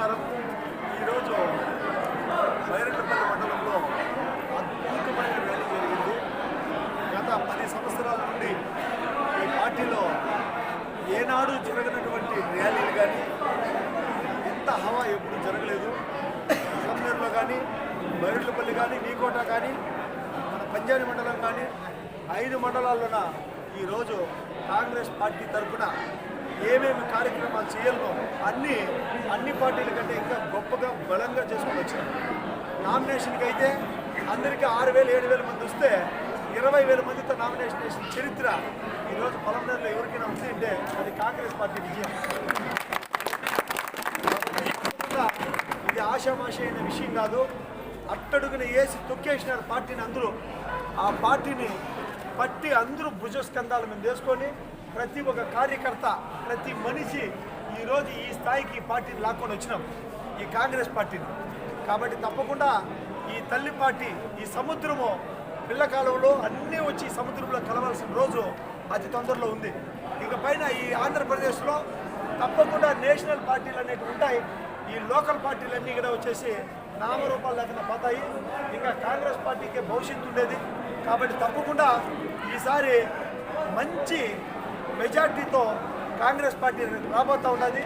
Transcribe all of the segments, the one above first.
నమస్కారం. ఈరోజు బైరెడ్లపల్లి మండలంలో అద్భుతమైన ర్యాలీ జరిగింది. గత పది సంవత్సరాల నుండి ఈ పార్టీలో ఏనాడు జరగనటువంటి ర్యాలీలు కానీ ఇంత హవా ఎప్పుడు జరగలేదు. పొలంనేరులో కానీ బైరెడ్లపల్లి కానీ నీకోట కానీ మన పంజాని మండలం కానీ ఐదు మండలాల్లోన ఈరోజు కాంగ్రెస్ పార్టీ తరఫున ఏమేమి కార్యక్రమాలు చేయాలో అన్నీ పార్టీల కంటే ఇంకా గొప్పగా బలంగా చేసుకుని వచ్చినాం. నామినేషన్కి అయితే అందరికీ ఆరు వేలు ఏడు వేల మంది వస్తే ఇరవై వేల మందితో నామినేషన్ వేసిన చరిత్ర ఈరోజు పొలంలో ఎవరికైనా ఉంది అంటే అది కాంగ్రెస్ పార్టీ విజయం. ఇది ఆశామాష అయిన విషయం కాదు. అట్టడుగున వేసి తొక్కేసినారు పార్టీని అందరూ. ఆ పార్టీని పట్టి అందరూ భుజస్కంధాల మీద వేసుకొని ప్రతి ఒక్క కార్యకర్త ప్రతి మనిషి ఈరోజు ఈ స్థాయికి ఈ పార్టీని లాక్కొని వచ్చినాం. ఈ కాంగ్రెస్ పార్టీని. కాబట్టి తప్పకుండా ఈ తల్లి పార్టీ ఈ సముద్రము పిల్ల కాలంలో అన్నీ వచ్చి సముద్రంలో కలవాల్సిన రోజు అతి తొందరలో ఉంది. ఇక పైన ఈ ఆంధ్రప్రదేశ్లో తప్పకుండా నేషనల్ పార్టీలు అనేవి ఉంటాయి. ఈ లోకల్ పార్టీలన్నీ కూడా వచ్చేసి నామరూపాలు లేకుండా పోతాయి. ఇంకా కాంగ్రెస్ పార్టీకే భవిష్యత్తు ఉండేది. కాబట్టి తప్పకుండా ఈసారి మంచి మెజార్టీతో కాంగ్రెస్ పార్టీ రాబోతా ఉన్నది.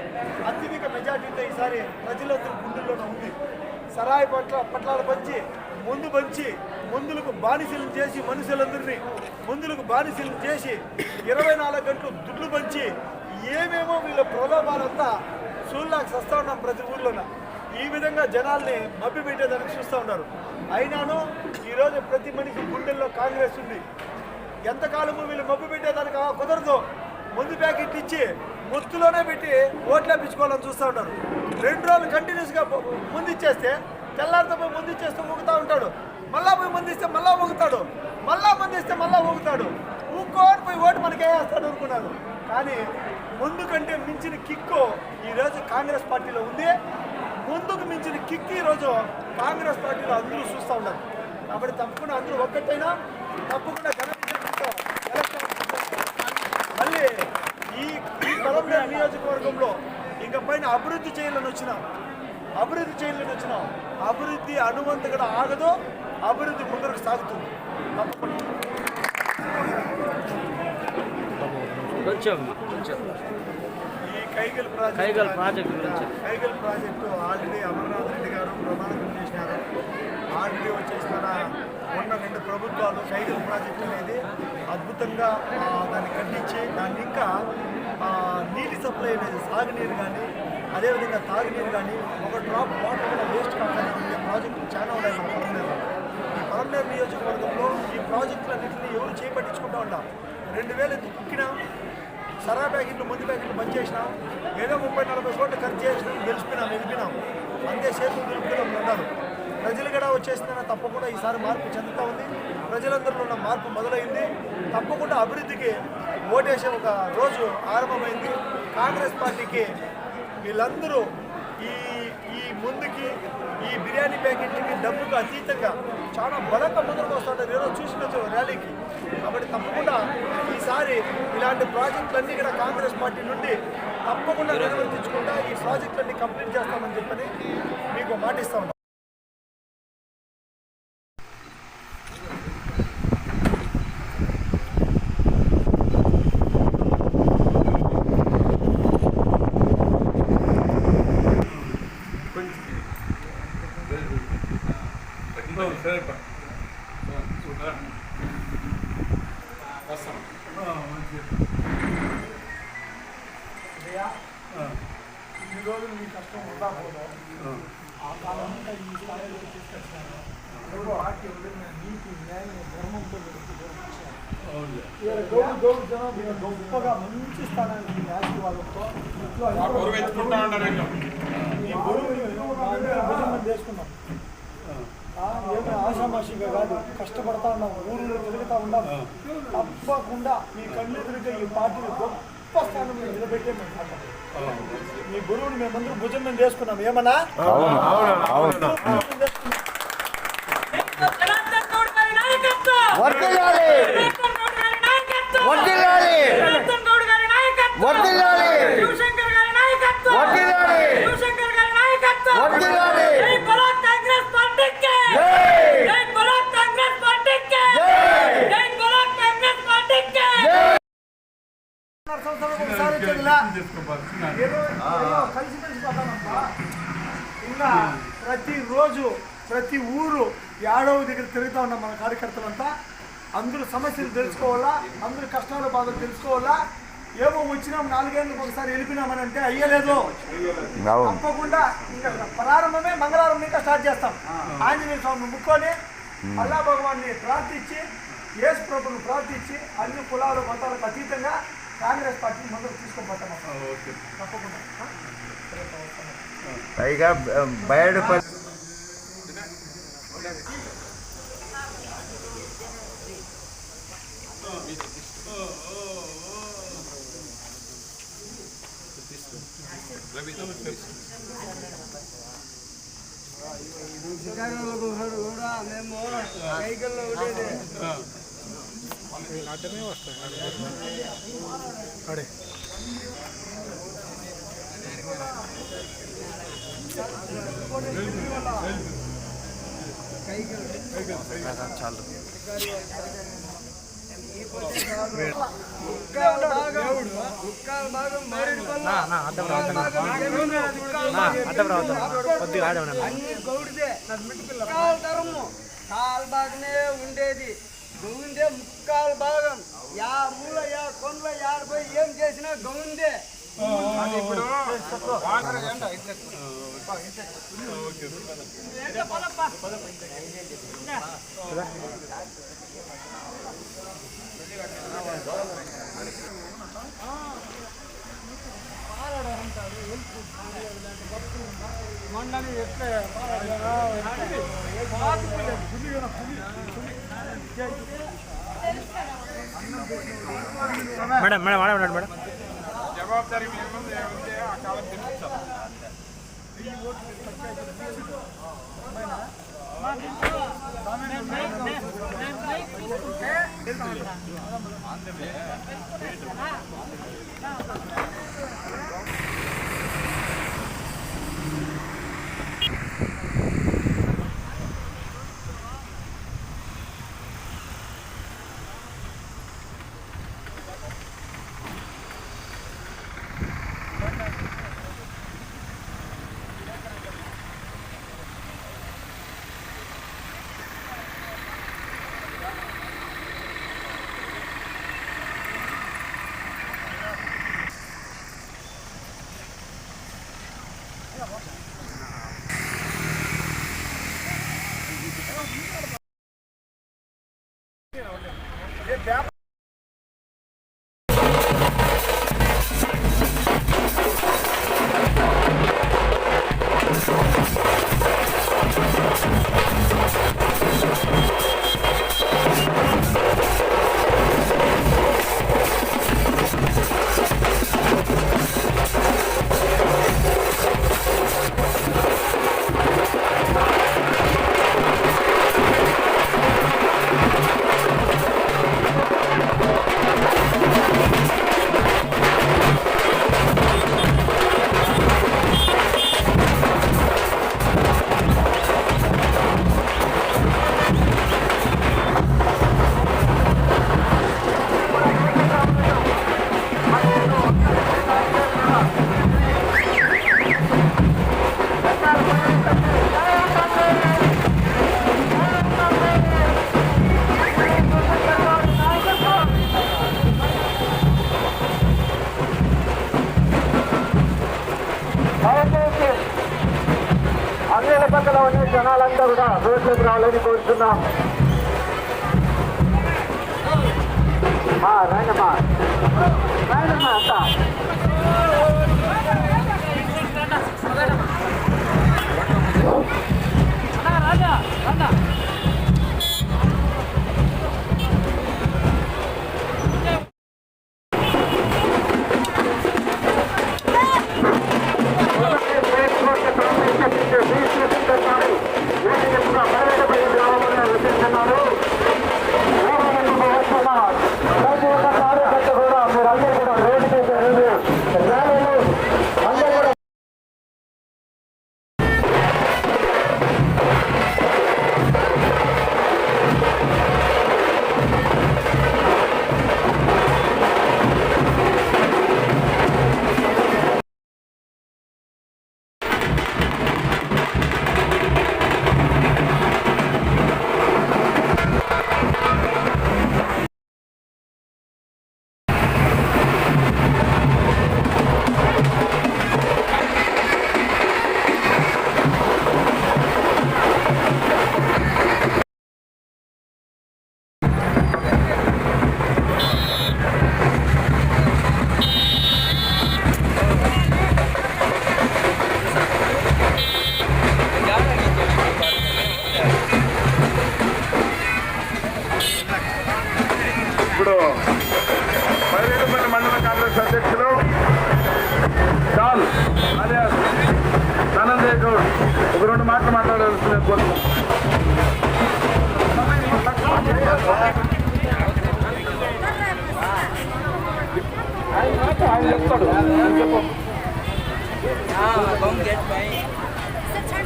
అత్యధిక మెజార్టీతో ఈసారి ప్రజలందరి గుండెల్లోనే ఉంది. సరాయి పట్ల పట్లాల పంచి ముందు పంచి మందులకు బానిసలు చేసి మనుషులందరినీ మందులకు బానిసలు చేసి ఇరవై నాలుగు గంటలు దుడ్లు పంచి ఏమేమో వీళ్ళ ప్రలోభాలంతా సూళ్ళకి సస్తా ఉన్నాం ప్రతి ఊర్లోన. ఈ విధంగా జనాల్ని మబ్బి పెట్టేదానికి చూస్తూ ఉన్నారు. అయినాను ఈరోజు ప్రతి మనిషి గుండెల్లో కాంగ్రెస్ ఉంది. ఎంతకాలము వీళ్ళు మబ్బు పెట్టేదానికి కుదరదు. ముందు ప్యాకెట్ ఇచ్చి ముత్తులోనే పెట్టి ఓట్లేపించుకోవాలని చూస్తూ ఉంటారు రెండు రోజులు కంటిన్యూస్గా ముందు ఇచ్చేస్తే తెల్లారితో పోయి ముందు ఇచ్చేస్తూ ఊగుతూ ఉంటాడు. మళ్ళా పోయి ముందు ఇస్తే మళ్ళా ఊగుతాడు. మళ్ళా ముందు ఇస్తే మళ్ళా ఊగుతాడు. ఊక్కోని పోయి ఓటు మనకి వేస్తాడు అనుకున్నారు కానీ ముందు కంటే మించిన కిక్కు ఈరోజు కాంగ్రెస్ పార్టీలో ఉంది. ముందుకు మించిన కిక్ ఈరోజు కాంగ్రెస్ పార్టీలో అందరూ చూస్తూ ఉన్నారు. కాబట్టి తప్పకుండా అందరూ ఒక్కటైనా తప్పకుండా ఘన విజయంతో ఎలక్షన్ మళ్ళీ ఈ ఈ పొలంనేరు నియోజకవర్గంలో ఇంక పైన అభివృద్ధి చేయాలని వచ్చినాం. అభివృద్ధి చేయాలని వచ్చినాం. అభివృద్ధి అనువంత కూడా ఆగదు. అభివృద్ధి ముందరకు సాగుతుంది. తప్పకుండా కొంచెం కొంచెం ఈ కైగల్ ప్రాజెక్ట్ కైగల్ ప్రాజెక్ట్ గురించి. కైగల్ ప్రాజెక్టు ఆల్రెడీ అమర్నాథ్ రెడ్డి గారు ప్రమాణం చేసినారు. ఆల్రెడీ వచ్చేసిన ఉన్న రెండు ప్రభుత్వాలు కైగల్ ప్రాజెక్ట్ అనేది అద్భుతంగా దాన్ని ఖండించి దాన్ని ఇంకా నీటి సప్లై అనేది సాగునీరు కానీ అదేవిధంగా తాగునీరు కానీ ఒక డ్రాప్ వాటర్ కూడా వేస్ట్ కాకుండా ఉండే ప్రాజెక్టులు చాలా ఉన్నాయి మన పొలంనేరులో ఈ పొలంనేరు నియోజకవర్గంలో ఈ ప్రాజెక్టులన్నింటినీ ఎవరు చేపట్టించుకుంటూ ఉంటాం రెండు వేలు ఎక్కినాం సరా ప్యాకెట్లు మందు ప్యాకెట్లు బంద్ చేసినాం ఏదో ముప్పై నలభై కోట్లు ఖర్చు చేసినాం గెలిచిపోయినాం వెళ్ళిపోయినాం అంతే చేతులు దులుపుకున్నాం ఉన్నారు. ప్రజలు కూడా వచ్చేసిన తప్పకుండా ఈసారి మార్పు చెందుతూ ఉంది. ప్రజలందరిలో ఉన్న మార్పు మొదలైంది. తప్పకుండా అభివృద్ధికి ఓటేసే ఒక రోజు ఆరంభమైంది. కాంగ్రెస్ పార్టీకి వీళ్ళందరూ ఈ ఈ ముందుకి ఈ బిర్యానీ ప్యాకెట్లకి డబ్బుకు అతీతంగా చాలా బలంగా ముందుకు వస్తుంటారు. ఈరోజు చూసినచ్చు ర్యాలీకి. కాబట్టి తప్పకుండా ఈసారి ఇలాంటి ప్రాజెక్టులన్నీ కూడా కాంగ్రెస్ పార్టీ నుండి తప్పకుండా నిర్వర్తించుకుంటా ఈ ప్రాజెక్టులన్నీ కంప్లీట్ చేస్తామని చెప్పని మీకు మాటిస్తా ఉన్నాం ఈ రోజు మీ కష్టం వృధా పోదు ఆ కాలం అంతా ఈ స్థాయిలో తీసుకొచ్చినారు న్యాయం ధర్మంతో మీరు గౌరవించారు. ఇవాళ గౌరవ గౌరవ జనం గొప్పగా మంచి స్థానానికి ఆశీర్వాదంతో చేసుకున్నాం ఏమీ ఆషామాషిగా కాదు కష్టపడతా ఉన్నాం ఊరిలో తిరుగుతా ఉన్నాం. తప్పకుండా మీ కళ్ళు ఎదురుగా ఈ పార్టీని గొప్ప స్థానంలో నిలబెట్టే మేము. మీ గురువుని మేమందరం భుజం మీద చేసుకున్నాం ఏమన్నా? సమస్యలు తెలుసుకోవాలా? అందరూ కష్టాలు బాధలు తెలుసుకోవాలా? ఏమో వచ్చినాం నాలుగేళ్ళకి ఒకసారి వెళ్ళిపోయినామని అంటే అయ్యలేదు తప్పకుండా ఇంకా ప్రారంభమే మంగళవారం ఇంకా స్టార్ట్ చేస్తాం. ఆంజనేయ స్వామిని ముక్కొని అల్లా భగవాన్ని ప్రార్థించి యేసు ప్రభుని ప్రార్థించి అన్ని కులాలు మతాలకు అతీతంగా కాంగ్రెస్ పార్టీని ముందుకు తీసుకొని పోతాం తప్పకుండా. ఆ? పైగా బయటపల్లి అన్ని గౌడిదే ముక్కాలు తరము కాలు బాగానే ఉండేది గౌందే ముక్కాలు భాగం యా మూల యా కొండ యాడపోయి ఏం చేసినా గౌందే madam madam madam madam madam దయచేసి కూడా రావాలని కోరుతున్నాం. రాయనమ్మా. రాయనమ్మా అంత రాజా రాజా.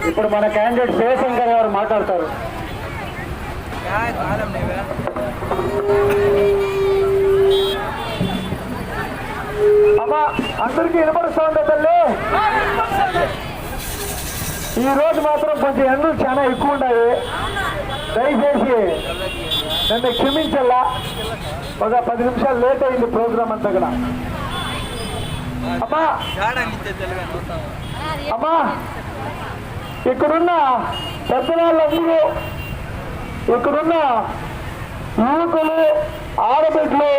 ఇప్పుడు మన క్యాండిడేట్ శివశంకర్ గారు మాట్లాడతారు. అమ్మా అందరికీ వినపడుస్తుందా తల్లి. ఈ రోజు మాత్రం కొంచెం ఎండలు చాలా ఎక్కువ ఉన్నాయి. దయచేసి నన్ను క్షమించల్లా. ఒక పది నిమిషాలు లేట్ అయింది ప్రోగ్రామ్ అంతా కూడా. అమ్మా అమ్మా ఇక్కడున్న పెద్దవాళ్ళందరూ ఇక్కడున్న యువకులు ఆడబిడ్డలు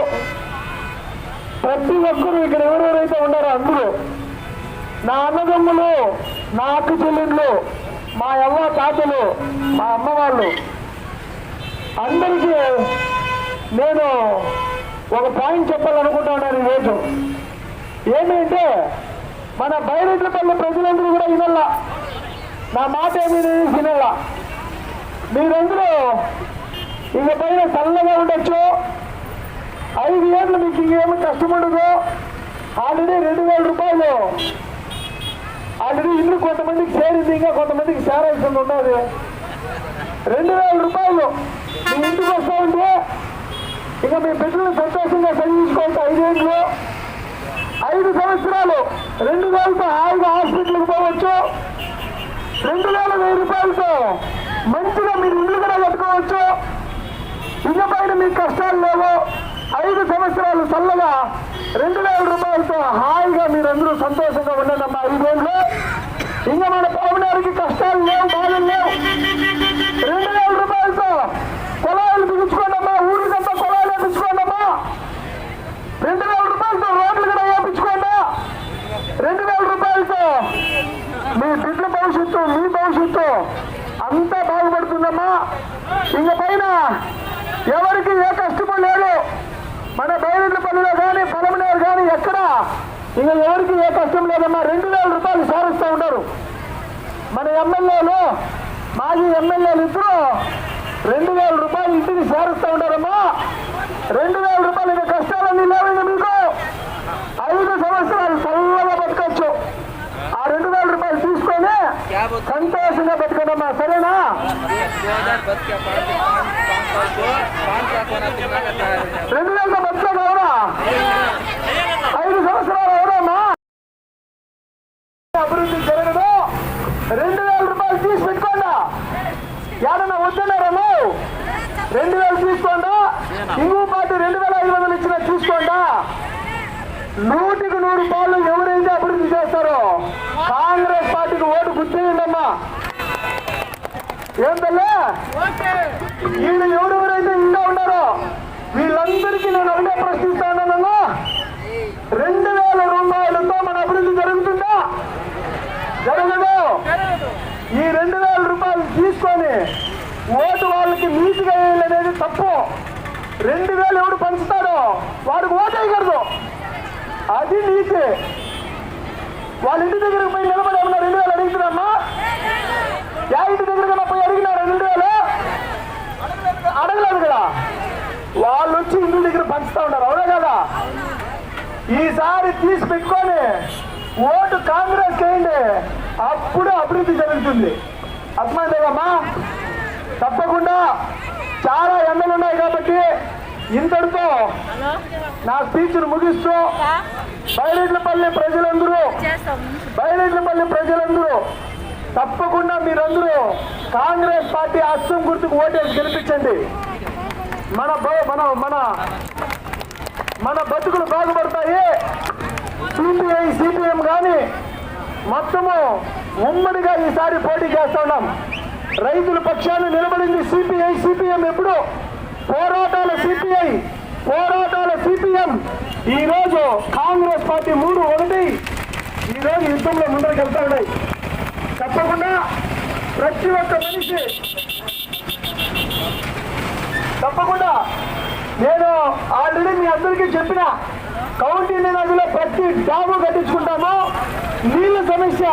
ప్రతి ఒక్కరూ ఇక్కడ ఎవరెవరైతే ఉన్నారో అందరూ నా అన్నదమ్ములు నా అక్క చెల్లెళ్ళు మా అవ్వ తాతలు మా అమ్మ వాళ్ళు అందరికీ నేను ఒక పాయింట్ చెప్పాలనుకుంటున్నాను ఈరోజు ఏమిటంటే మన బయలుదేరిపల్లి ప్రజలందరూ కూడా వినల్లా. నా మాట ఏమీ వినల్లా. మీరందరూ ఇక పైన చల్లగా ఉండొచ్చు. ఐదు ఏళ్ళు మీకు ఇంకేమి కష్టం ఉండదు. ఆల్రెడీ రెండు వేల రూపాయలు. ఆల్రెడీ ఇల్లు కొంతమందికి చేరింది ఇంకా కొంతమందికి చేరాల్సింది ఉన్నది రెండు వేల రూపాయలు. మీ ఇంటికి వస్తా ఉంటే ఇక మీ బిడ్డలు సంతోషంగా చదివించుకోవచ్చు ఐదేళ్ళు. ఐదు సంవత్సరాలు. రెండు వేలతో హాయిగా హాస్పిటల్కి పోవచ్చు. రెండు వేల వెయ్యి రూపాయలతో మంచిగా మీరు ఇల్లు కూడా కట్టుకోవచ్చు. ఇకపైన మీకు కష్టాలు లేవు. ఐదు సంవత్సరాలు చల్లగా రెండు వేల రూపాయలతో హాయిగా మీరందరూ సంతోషంగా ఉండండి అమ్మా ఐదేళ్ళు ఇంకా మన పావునారికి కష్టాలు లేవు బాధలు లేవు. రెండు వేల రూపాయలతో పొలాలు పిలుచుకోండి అమ్మా ఊరికంతా పొలాలు వేపించుకోండి అమ్మా రెండు వేల రూపాయలతో రోడ్లు కూడా వేయించుకోండి రెండు వేల రూపాయలతో మీ బిడ్డ భవిష్యత్తు మీ భవిష్యత్తు అంతా బాగుపడుతుందమ్మా ఇంక పైన ఎవరికి ఏ కష్టము లేదు మన బయలుదేరి పనులు కానీ పొలంనేరు కానీ ఎక్కడ ఇంక ఎవరికి ఏ కష్టం లేదమ్మా రెండు వేల రూపాయలు సారిస్తూ ఉంటారు మన ఎమ్మెల్యేలు మాజీ ఎమ్మెల్యేలు ఇద్దరు రెండు వేల రూపాయలు ఇంటికి చేరుస్తూ ఉంటారమ్మా రెండు వేల రూపాయలు ఇంకా కష్టాలన్నీ లేవు ఇంకా మీకు ఐదు సంవత్సరాలు చల్లగా బతకచ్చు ఆ రెండు వేల రూపాయలు తీసుకొని సంతోషంగా బతకడమ్మా సరేనా రెండు వేలతో బతకదు ఎవరా ఐదు సంవత్సరాలు ఎవరమ్మా అభివృద్ధి జరగదు రెండు వేల రూపాయలు తీసి పెట్టుకోండి ఏడన్నా వద్దన్నారమ్మా రెండు వేలు తీసుకోండా ఇంకో పార్టీ రెండు వేల ఐదు వందలు ఇచ్చిన తీసుకోండా నూటికి నూరు పాలు ఎవరైతే అభివృద్ధి చేస్తారో కాంగ్రెస్ పార్టీకి ఓటు గుర్తిండమ్మా ఏం తల్లే వీళ్ళు ఎవరెవరైతే ఇంకా ఉన్నారో వీళ్ళందరికీ నేను ఒకటే ప్రశ్నిస్తాను రెండు వేల రూపాయలతో మన అభివృద్ధి జరుగుతుందా జరగదు ఈ రెండు వేల రూపాయలు తీసుకొని ఓటు వాళ్ళకి నీతిగా వేయాలనేది తప్పు. రెండు వేలు ఎవడు పంచుతాడో వాడికి ఓటు వేయకూడదు అది నీతి. వాళ్ళ ఇంటి దగ్గరకు పోయి నిలబడి ఏమన్నా రెండు వేలు అడుగుతున్నామ్మా యా ఇంటి దగ్గరకన్నా పోయి అడిగినారు రెండు వేలు? అడగలేదు కదా. వాళ్ళు వచ్చి ఇంటి దగ్గర పంచుతా ఉన్నారు. అవునా కదా? ఈసారి తీసి పెట్టుకొని ఓటు కాంగ్రెస్ చేయండి అప్పుడు అభివృద్ధి జరుగుతుంది. అర్థమైందేమా తప్పకుండా చాలా ఎండలు ఉన్నాయి కాబట్టి ఇంతటితో నా స్పీచ్ను ముగిస్తూ బయలుపల్లి ప్రజలందరూ బయలుపల్లి ప్రజలందరూ తప్పకుండా మీరందరూ కాంగ్రెస్ పార్టీ అస్సం గుర్తుకు ఓటేసి గెలిపించండి. మన మన మన మన బతుకులు బాగుపడతాయి. సిపిఐ సిపిఎం కానీ మొత్తము ఉమ్మడిగా ఈసారి పోటీ చేస్తా ఉన్నాం. రైతుల పక్షాన్ని నిలబడింది సిపిఐ సిపిఎం ఎప్పుడు. పోరాటాల సిపిఐ పోరాటాల సిపిఎం ఈ రోజు కాంగ్రెస్ పార్టీ మూడు ఒకటి. ఈ రోజు యుద్ధంలో ముందరికి వెళ్తా ఉన్నాయి. తప్పకుండా ప్రతి ఒక్క మనిషి తప్పకుండా నేను ఆల్రెడీ మీ అందరికీ చెప్పిన కౌంటీ నదిలో ప్రతి డాము కట్టించుకుంటాము. నీళ్ళ సమస్య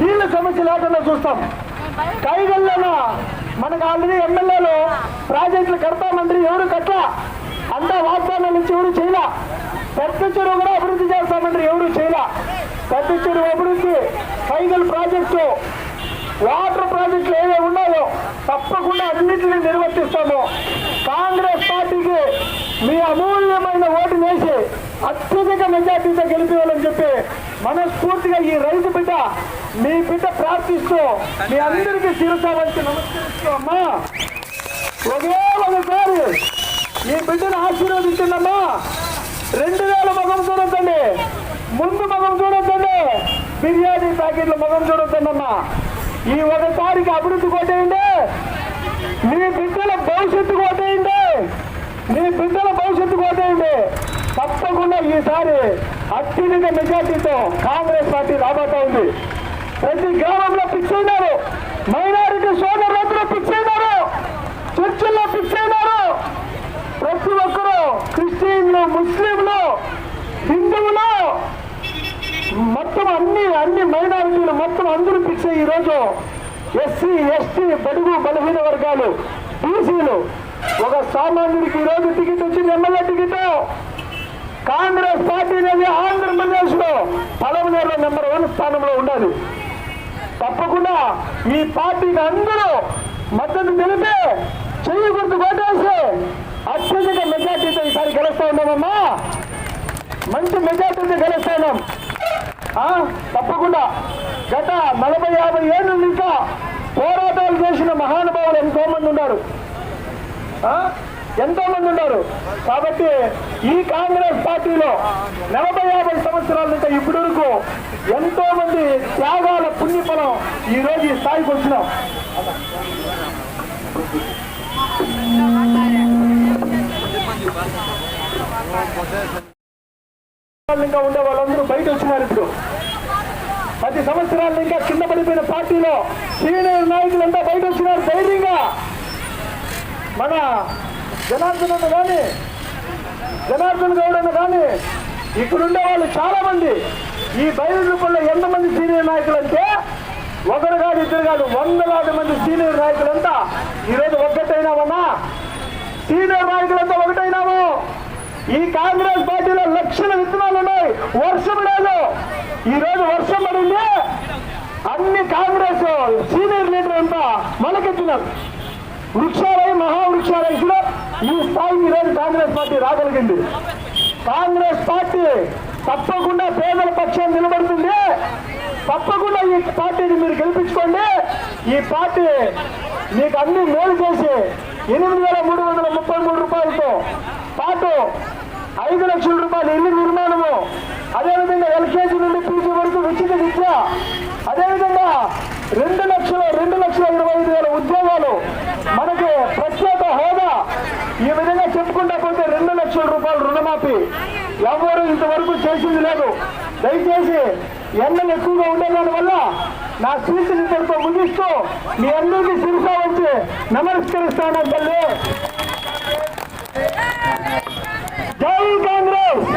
నీళ్ళ సమస్య లేకుండా చూస్తాం. కైగల్లోన మనకు ఆల్రెడీ ఎమ్మెల్యేలు ప్రాజెక్టులు కడతామంటారు ఎవరు కట్ల అంతా వాగ్దానాల నుంచి ఎవరు చేయలే? పెద్ద చెరువు కూడా అభివృద్ధి చేస్తామంటారు ఎవరు చేయలే? పెద్ద చెరువు అభివృద్ధి కైగల్ ప్రాజెక్టు వాటర్ ప్రాజెక్టులు ఏవే ఉన్నాయో తప్పకుండా అన్నింటినీ నిర్వర్తిస్తాము. కాంగ్రెస్ పార్టీకి మీ అమూల్యమైన ఓటు వేసి అత్యధిక మెజార్టీతో గెలిపేయాలని చెప్పి మనస్ఫూర్తిగా ఈ రైతు బిడ్డ మీ బిడ్డ ప్రార్థిస్తూ మీ అందరికీ శిరసావంచి నమస్కరిస్తూ అమ్మా. ఒకే ఒకసారి ఈ బిడ్డను ఆశీర్వదించిందమ్మా రెండు వేల మగం చూడొద్దండి. ముందు మగం చూడొద్దండి. బిర్యానీ ప్యాకెట్ల మగం చూడొద్దండమ్మా. ఈ ఒకసారికి అభివృద్ధి కొట్టేయండి. మీ బిడ్డల భవిష్యత్తు కొట్టేయండి. మీ బిడ్డల భవిష్యత్తు కొట్టేయండి. తప్పకుండా ఈసారి అత్యధిక మెజార్టీతో కాంగ్రెస్ పార్టీ రాబోతా ఉంది. ప్రతి గ్రామంలో ఫిక్స్ అయినారు. మైనారిటీ సోదరులందరూ ఫిక్స్ అయినారు. చర్చిల్లో ఫిక్స్ అయినారు. ప్రతి ఒక్కరూ క్రిస్టియన్లు ముస్లింలు హిందువులు మొత్తం అన్ని అన్ని మైనారిటీలు మొత్తం అందరూ ఫిక్స్ అయ్యి ఈరోజు ఎస్సీ ఎస్టీ బడుగు బలహీన వర్గాలు బీసీలు. ఒక సామాన్యుడికి ఈరోజు టికెట్ వచ్చింది ఎమ్మెల్యే టికెట్. కాంగ్రెస్ పార్టీ అనేది ఆంధ్రప్రదేశ్లో పదమూడులో నెంబర్ వన్ స్థానంలో ఉండాలి. తప్పకుండా ఈ పార్టీకి అందరూ మద్దతు తెలిపే చెయ్యి గుర్తు కొట్టేసి అత్యధిక మెజార్టీతో ఈసారి గెలుస్తా ఉన్నామమ్మా. మంచి మెజార్టీతో గెలుస్తా ఉన్నాం. తప్పకుండా గత నలభై యాభై ఏళ్ళు ఇంకా పోరాటాలు చేసిన మహానుభావులు ఎంతో మంది ఉన్నారు ఎంతో మంది ఉన్నారు. కాబట్టి ఈ కాంగ్రెస్ పార్టీలో నలభై యాభై సంవత్సరాల నుంచి ఇప్పటి వరకు ఎంతో మంది త్యాగాల పుణ్యఫలం ఈ రోజు ఈ స్థాయికి వచ్చినాం. ఇంకా ఉండే వాళ్ళందరూ బయట వచ్చినారు ఇప్పుడు. పది సంవత్సరాలు ఇంకా కింద పడిపోయిన పార్టీలో సీనియర్ నాయకులంతా బయట వచ్చినారు ధైర్యంగా. మన జనార్దన్ అన్న కానీ జనార్దన్ గౌడ్ అన్న కానీ ఇక్కడుండే వాళ్ళు చాలా మంది ఈ బయలుదేరుపల్లో ఎంతమంది సీనియర్ నాయకులు అంటే ఒకరు కాదు ఇద్దరు కాదు వందలాది మంది సీనియర్ నాయకులంతా ఈరోజు ఒక్కటైనామన్నా సీనియర్ నాయకులంతా ఒకటైనాము. ఈ కాంగ్రెస్ పార్టీలో లక్షల విత్తనాలు ఉన్నాయి. వర్షం లేదు. ఈ రోజు వర్షం పడింది అన్ని కాంగ్రెస్ సీనియర్ లీడర్ అంతా మొలకెత్తినారు. వృక్షాలై మహావృక్షాలై ఈ స్థాయి ఈరోజు కాంగ్రెస్ పార్టీ రాగలిగింది. కాంగ్రెస్ పార్టీ తప్పకుండా పేదల పక్షం నిలబడుతుంది. తప్పకుండా ఈ పార్టీని మీరు గెలిపించుకోండి. ఈ పార్టీ మీకు అన్ని మేలు చేసి ఎనిమిది వేల మూడు వందల ముప్పై మూడు రూపాయలతో పాటు ఐదు లక్షల రూపాయలు ఇల్లు నిర్మాణము అదేవిధంగా ఎల్కేజీ నుండి పీజీ వరకు ఉచిత విద్య అదేవిధంగా రెండు లక్షల రెండు లక్షల ఇరవై ఐదు వేల ఉద్యోగాలు మనకి ప్రత్యేక హోదా ఈ విధంగా చెప్పుకుంటా పోతే రెండు లక్షల రూపాయలు రుణమాఫీ. ఎవరు ఇంతవరకు చేసింది లేదు. దయచేసి ఎండలు ఎక్కువగా ఉండేదాని వల్ల నా సూచన ఇంతటితో ముగిస్తూ మీ అందరికీ శిరసా వచ్చి నమస్కరిస్తాను తల్లి జై కాంగ్రెస్!